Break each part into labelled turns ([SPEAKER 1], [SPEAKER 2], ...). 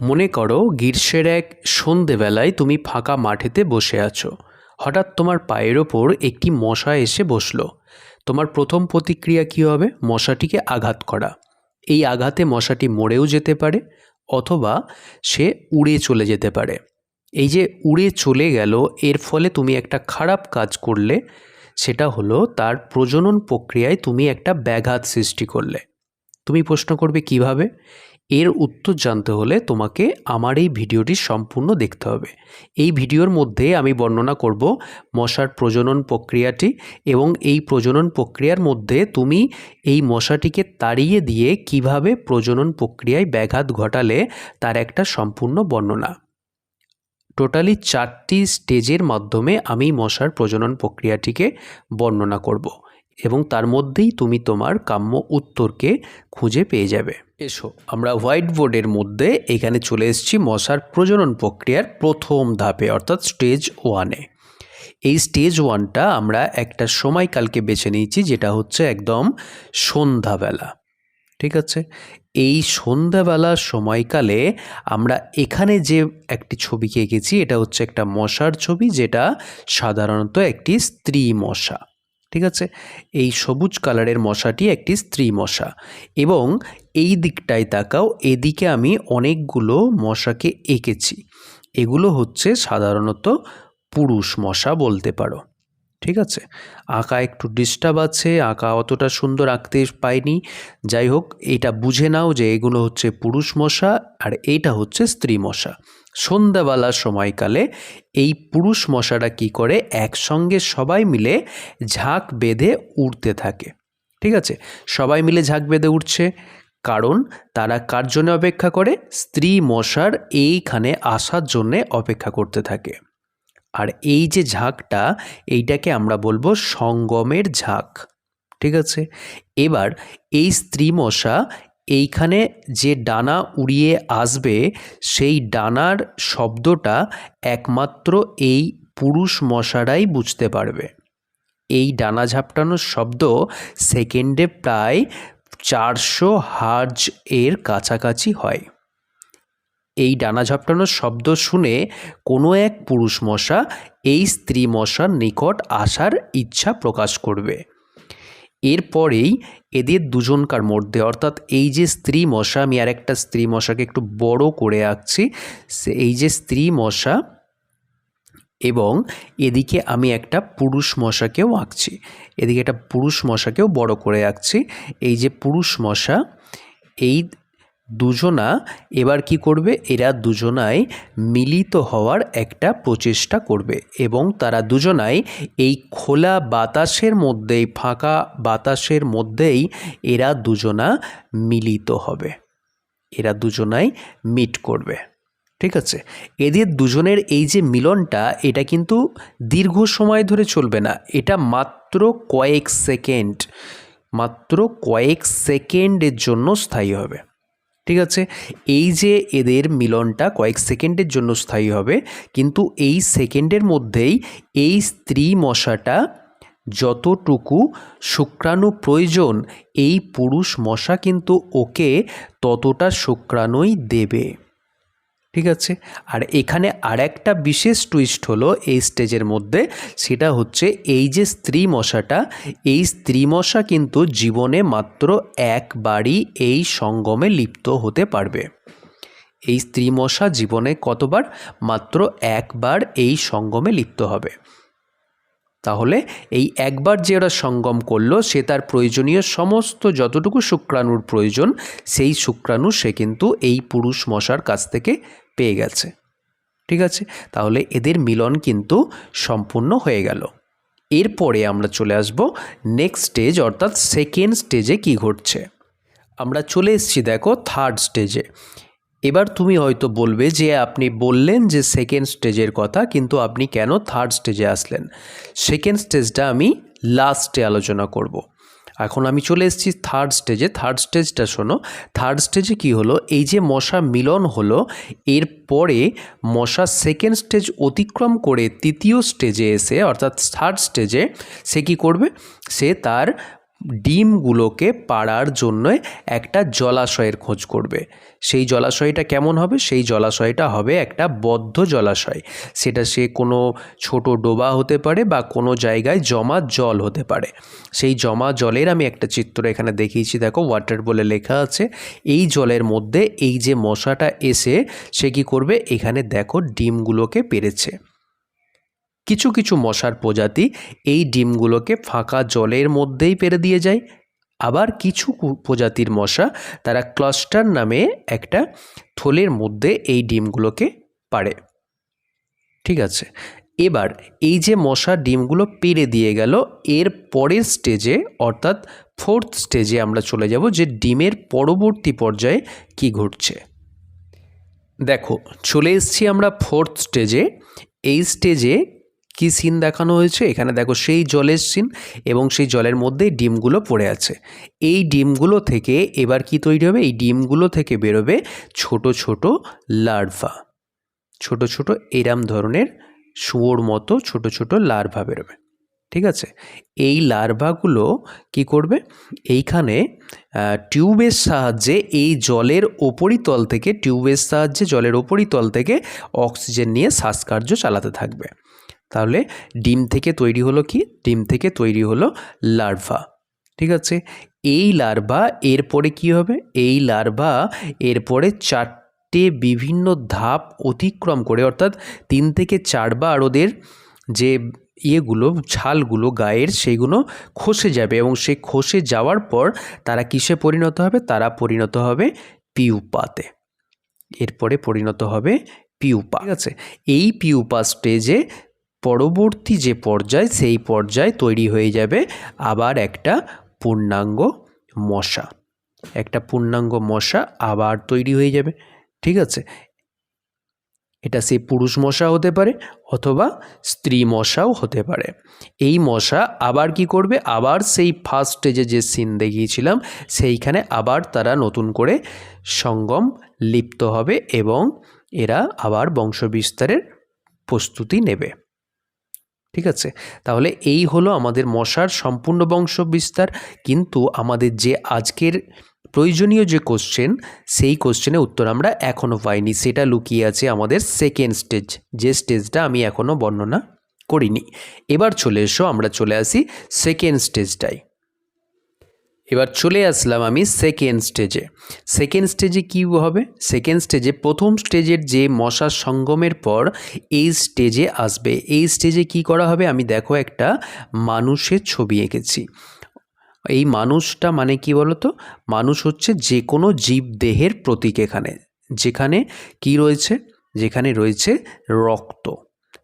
[SPEAKER 1] মনে করো গ্রীষ্মের এক সন্ধেবেলায় তুমি ফাঁকা মাঠেতে বসে আছো। হঠাৎ তোমার পায়ের ওপর একটি মশা এসে বসল। তোমার প্রথম প্রতিক্রিয়া কী হবে? মশাটিকে আঘাত করা। এই আঘাতে মশাটি মরেও যেতে পারে অথবা সে উড়ে চলে যেতে পারে। এই যে উড়ে চলে গেল, এর ফলে তুমি একটা খারাপ কাজ করলে, সেটা হলো তার প্রজনন প্রক্রিয়ায় তুমি একটা ব্যাঘাত সৃষ্টি করলে। তুমি প্রশ্ন করবে কীভাবে? এর উত্তর জানতে হলে তোমাকে আমার এই ভিডিওটি সম্পূর্ণ দেখতে হবে। এই ভিডিওর মধ্যে আমি বর্ণনা করব মশার প্রজনন প্রক্রিয়াটি এবং এই প্রজনন প্রক্রিয়ার মধ্যে তুমি এই মশাটিকে তাড়িয়ে দিয়ে কীভাবে প্রজনন প্রক্রিয়ায় ব্যাঘাত ঘটালে তার একটা সম্পূর্ণ বর্ণনা। টোটালি চারটি স্টেজের মাধ্যমে আমি মশার প্রজনন প্রক্রিয়াটিকে বর্ণনা করব। এবং তার মধ্যেই তুমি তোমার কাম্য উত্তরকে খুঁজে পেয়ে যাবে। এসো, আমরা হোয়াইট বোর্ডের মধ্যে এখানে চলে এসেছি মশার প্রজনন প্রক্রিয়ার প্রথম ধাপে, অর্থাৎ স্টেজ ওয়ানে। এই স্টেজ ওয়ানটা আমরা একটা সময়কালকে বেছে নিয়েছি, যেটা হচ্ছে একদম সন্ধ্যাবেলা। ঠিক আছে? এই সন্ধ্যাবেলা সময়কালে আমরা এখানে যে একটি ছবিকে এঁকেছি এটা হচ্ছে একটা মশার ছবি, যেটা সাধারণত একটি স্ত্রী মশা। ঠিক আছে? এই সবুজ কালারের মশাটি একটি স্ত্রী মশা এবং এই দিকটায় তাকাও, এদিকে আমি অনেকগুলো মশাকে এঁকেছি। এগুলো হচ্ছে সাধারণত পুরুষ মশা বলতে পারো। ঠিক আছে? আঁকা একটু ডিস্টার্ব আছে, আঁকা অতটা সুন্দর আঁকতে পাইনি। যাই হোক এটা বুঝে নাও যে এগুলো হচ্ছে পুরুষ মশা আর এইটা হচ্ছে স্ত্রী মশা। সন্ধ্যাবেলা সময়কালে এই পুরুষ মশাটা কি করে? একসঙ্গে সবাই মিলে ঝাঁক বেঁধে উড়তে থাকে। ঠিক আছে? সবাই মিলে ঝাঁক বেঁধে উঠছে কারণ তারা কার জন্য অপেক্ষা করে? স্ত্রী মশার এইখানে আসার জন্যে অপেক্ষা করতে থাকে। আর এই যে ঝাঁকটা, এইটাকে আমরা বলব সঙ্গমের ঝাঁক। ঠিক আছে? এবার এই স্ত্রী মশা এইখানে যে ডানা উড়িয়ে আসবে, সেই ডানার শব্দটা একমাত্র এই পুরুষ মশারাই বুঝতে পারবে। এই ডানা ঝাপটানোর শব্দ সেকেন্ডে প্রায় চারশো হার্জ এর কাছাকাছি হয়। এই ডানা ঝাপটানোর শব্দ শুনে কোনো এক পুরুষ মশা এই স্ত্রী মশার নিকট আসার ইচ্ছা প্রকাশ করবে। এরপরেই এদের দুজনকার মধ্যে অর্থাৎ এই যে স্ত্রী মশা, আমি আর একটা স্ত্রী মশাকে একটু বড় করে আঁকছি এই যে স্ত্রী মশা এবং এদিকে আমি একটা পুরুষ মশাকেও আঁকছি, এদিকে একটা পুরুষ মশাকেও বড় করে আঁকছি, এই যে পুরুষ মশা, এই দুজনা এবার কি করবে? এরা দুজনাই মিলিত হওয়ার একটা প্রচেষ্টা করবে এবং তারা দুজনাই এই খোলা বাতাসের মধ্যেই, ফাঁকা বাতাসের মধ্যেই এরা দুজনা মিলিত হবে। এরা দুজনাই মিট করবে। ঠিক আছে? এদের দুজনের এই যে মিলনটা, এটা কিন্তু দীর্ঘ সময় ধরে চলবে না। এটা মাত্র কয়েক সেকেন্ড, মাত্র কয়েক সেকেন্ডের জন্য স্থায়ী হবে। ঠিক আছে? এই যে এদের মিলনটা কয়েক সেকেন্ডের জন্য স্থায়ী হবে, কিন্তু এই সেকেন্ডের মধ্যেই এই স্ত্রী মশাটা যতটুকু শুক্রাণু প্রয়োজন, এই পুরুষ মশা কিন্তু ওকে ততটা শুক্রাণুই দেবে। ঠিক আছে? আর এখানে আর একটা বিশেষ টুইস্ট হলো এই স্টেজের মধ্যে, সেটা হচ্ছে এই যে স্ত্রী মশাটা, এই স্ত্রী মশা কিন্তু জীবনে মাত্র একবারই এই সঙ্গমে লিপ্ত হতে পারবে। এই স্ত্রী মশা জীবনে কতবার? মাত্র একবার এই সঙ্গমে লিপ্ত হবে। তাহলে এই একবার যে ওরা সঙ্গম করল, সে তার প্রয়োজনীয় সমস্ত যতটুকু শুক্রাণুর প্রয়োজন, সেই শুক্রাণু সে কিন্তু এই পুরুষ মশার কাছ থেকে পেয়ে গেছে। ঠিক আছে? তাহলে এদের মিলন কিন্তু সম্পূর্ণ হয়ে গেল। এরপরে আমরা চলে আসব নেক্সট স্টেজ অর্থাৎ সেকেন্ড স্টেজে কি ঘটছে। আমরা চলে এসেছি, দেখো থার্ড স্টেজে এবার তুমি হয়তো বলবে যে, আপনি বললেন যে সেকেন্ড স্টেজের কথা, কিন্তু আপনি কেন থার্ড স্টেজে আসলেন? সেকেন্ড স্টেজটা আমি লাস্টে আলোচনা করব। এখন আমি চলে এসেছি থার্ড স্টেজে থার্ড স্টেজটা শোনো। থার্ড স্টেজে কি হলো? এই যে মশা মিলন হলো, এর পরে মশা সেকেন্ড স্টেজ অতিক্রম করে তৃতীয় স্টেজে এসে, অর্থাৎ থার্ড স্টেজে সে কি করবে? সে তার ডিমগুলোকে পাড়ার জন্য একটা জলাশয়ের খোঁজ করবে। সেই জলাশয়টা কেমন হবে? সেই জলাশয়টা হবে একটা বদ্ধ জলাশয়। সেটা সে কোনো ছোট ডোবা হতে পারে বা কোনো জায়গায় জমা জল হতে পারে। সেই জমা জলের আমি একটা চিত্র এখানে দেখিয়েছি। দেখো ওয়াটার বলে লেখা আছে। এই জলের মধ্যে এই যে মশাটা এসে সে কি করবে? এখানে দেখো ডিমগুলোকে পেরেছে। কিছু কিছু মশার প্রজাতি এই ডিমগুলোকে ফাঁকা জলের মধ্যেই পেরে দিয়ে যায়। আবার কিছু প্রজাতির মশা তারা ক্লাস্টার নামে একটা থলের মধ্যে এই ডিমগুলোকে পারে ঠিক আছে, এবার এই যে মশা ডিমগুলো পেরে দিয়ে গেল, এর পরের স্টেজে অর্থাৎ ফোর্থ স্টেজে আমরা চলে যাব যে ডিমের পরবর্তী পর্যায়ে কি ঘটছে। দেখো, চলে এসেছি আমরা ফোর্থ স্টেজে। এই স্টেজে কি সিন দেখানো হয়েছে? এখানে দেখো সেই জলের সিন এবং সেই জলের মধ্যে ডিমগুলো পড়ে আছে। এই ডিমগুলো থেকে এবার কি তৈরি হবে? এই ডিমগুলো থেকে বেরোবে ছোট ছোট লার্ভা। ছোট ছোট এরাম ধরনের শুয়োর মতো ছোট ছোট লার্ভা বেরোবে। ঠিক আছে? এই লার্ভাগুলো কি করবে? এইখানে টিউবের সাহায্যে এই জলের ওপরিতল থেকে, টিউবের সাহায্যে জলের ওপরিতল থেকে অক্সিজেন নিয়ে শ্বাসকার্য চালাতে থাকবে। তাহলে ডিম থেকে তৈরি হলো কি? ডিম থেকে তৈরি হলো লার্ভা। ঠিক আছে? এই লার্ভা এরপরে কি হবে? এই লার্ভা এরপরে চারটে বিভিন্ন ধাপ অতিক্রম করে, অর্থাৎ তিন থেকে চারবার ওদের যে ইয়েগুলো, ছালগুলো, গায়ের সেইগুলো খসে যাবে এবং সেই খসে যাওয়ার পর তারা কিসে পরিণত হবে? তারা পরিণত হবে পিউপাতে। এরপরে পরিণত হবে পিউপা। ঠিক আছে? এই পিউপা স্টেজে পরবর্তী যে পর্যায়, সেই পর্যায় তৈরি হয়ে যাবে আবার একটা পূর্ণাঙ্গ মশা। একটা পূর্ণাঙ্গ মশা আবার তৈরি হয়ে যাবে, ঠিক আছে? এটা সেই পুরুষ মশা হতে পারে অথবা স্ত্রী মশাও হতে পারে। এই মশা আবার কি করবে? আবার সেই ফার্স্ট স্টেজে যে সিন দেখিয়েছিলাম, সেইখানে আবার তারা নতুন করে সঙ্গম লিপ্ত হবে এবং এরা আবার বংশবিস্তারের প্রস্তুতি নেবে। ঠিক আছে? তাহলে এই হলো আমাদের মশার সম্পূর্ণ বংশ বিস্তার কিন্তু আমাদের যে আজকের প্রয়োজনীয় যে কোশ্চেন সেই কোশ্চেনের উত্তর আমরা এখনও পাইনি। সেটা লুকিয়ে আছে আমাদের সেকেন্ড স্টেজ যে স্টেজটা আমি এখনও বর্ণনা করিনি। এবার চলে এসো, আমরা চলে আসি সেকেন্ড স্টেজটাই এবার চলে আসলাম আমি সেকেন্ড স্টেজে সেকেন্ড স্টেজে কী হবে? সেকেন্ড স্টেজে প্রথম স্টেজের যে মশার সঙ্গমের পর এই স্টেজে আসবে। এই স্টেজে কি করা হবে? আমি দেখো একটা মানুষের ছবি এঁকেছি। এই মানুষটা মানে কি বলতো? মানুষ হচ্ছে যে কোনো জীব দেহের প্রতীক এখানে। যেখানে কি রয়েছে? যেখানে রয়েছে রক্ত।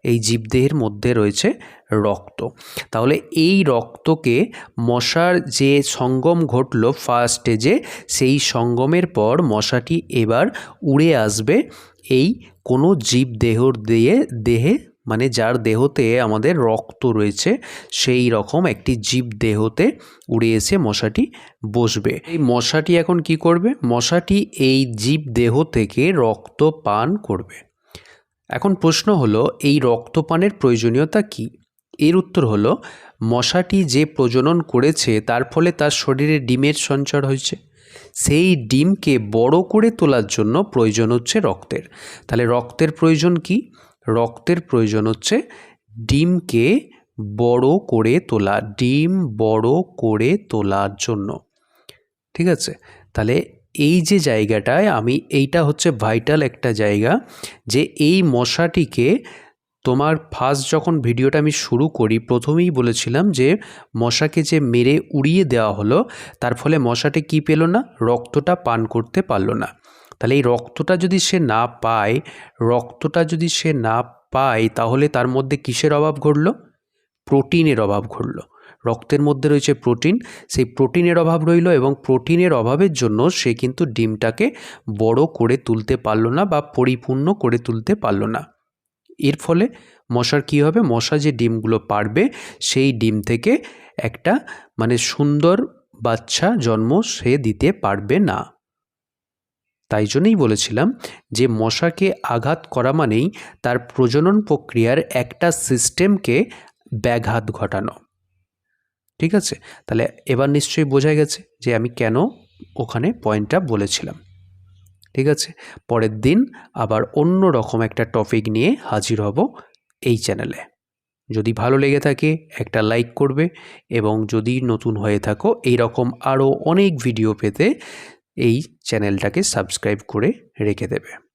[SPEAKER 1] এই জীবদেহের মধ্যে রয়েছে রক্ত। তাহলে এই রক্তকে মশার যে সঙ্গম ঘটলো ফার্স্ট স্টেজে সেই সঙ্গমের পর মশাটি এবার উড়ে আসবে এই কোনো জীব দেহর দিয়ে, দেহে মানে যার দেহতে আমাদের রক্ত রয়েছে, সেই রকম একটি জীব দেহতে উড়ে এসে মশাটি বসবে। এই মশাটি এখন কি করবে? মশাটি এই জীব দেহ থেকে রক্ত পান করবে। এখন প্রশ্ন হলো, এই রক্তপানের প্রয়োজনীয়তা কি? এর উত্তর হলো, মশাটি যে প্রজনন করেছে তার ফলে তার শরীরে ডিমের সঞ্চার হয়েছে। সেই ডিমকে বড় করে তোলার জন্য প্রয়োজন হচ্ছে রক্তের। তাহলে রক্তের প্রয়োজন কি? রক্তের প্রয়োজন হচ্ছে ডিমকে বড় করে তোলা, ডিম বড় করে তোলার জন্য। ঠিক আছে? তাহলে এই যে জায়গাটায় আমি এইটা হচ্ছে ভাইটাল একটা জায়গা, যে এই মশাটিকে তোমার ফার্স্ট যখন ভিডিওটা আমি শুরু করি, প্রথমেই বলেছিলাম যে মশাকে যে মেরে উড়িয়ে দেওয়া হলো, তার ফলে মশাটি কি পেল না? রক্তটা পান করতে পারল না। তাহলে এই রক্তটা যদি সে না পায়, রক্তটা যদি সে না পায়, তাহলে তার মধ্যে কিসের অভাব ঘটলো? প্রোটিনের অভাব ঘটলো। রক্তের মধ্যে রয়েছে প্রোটিন। সেই প্রোটিনের অভাব রইল এবং প্রোটিনের অভাবের জন্য সে কিন্তু ডিমটাকে বড় করে তুলতে পারল না বা পরিপূর্ণ করে তুলতে পারল না। এর ফলে মশার কী হবে? মশা যে ডিমগুলো পারবে, সেই ডিম থেকে একটা মানে সুন্দর বাচ্চা জন্ম সে দিতে পারবে না। তাই জন্যই বলেছিলাম যে মশাকে আঘাত করা মানেই তার প্রজনন প্রক্রিয়ার একটা সিস্টেমকে ব্যাঘাত ঘটানো। ঠিক আছে? তাহলে এবার নিশ্চয়ই বোঝা গেছে যে আমি কেন ওখানে পয়েন্টটা বলেছিলাম। ঠিক আছে? পরের দিন আবার অন্য রকম একটা টপিক নিয়ে হাজির হব এই চ্যানেলে যদি ভালো লেগে থাকে, একটা লাইক করবে এবং যদি নতুন হয়ে থাকো এই রকম আরও অনেক ভিডিও পেতে এই চ্যানেলটাকে সাবস্ক্রাইব করে রেখে দেবে।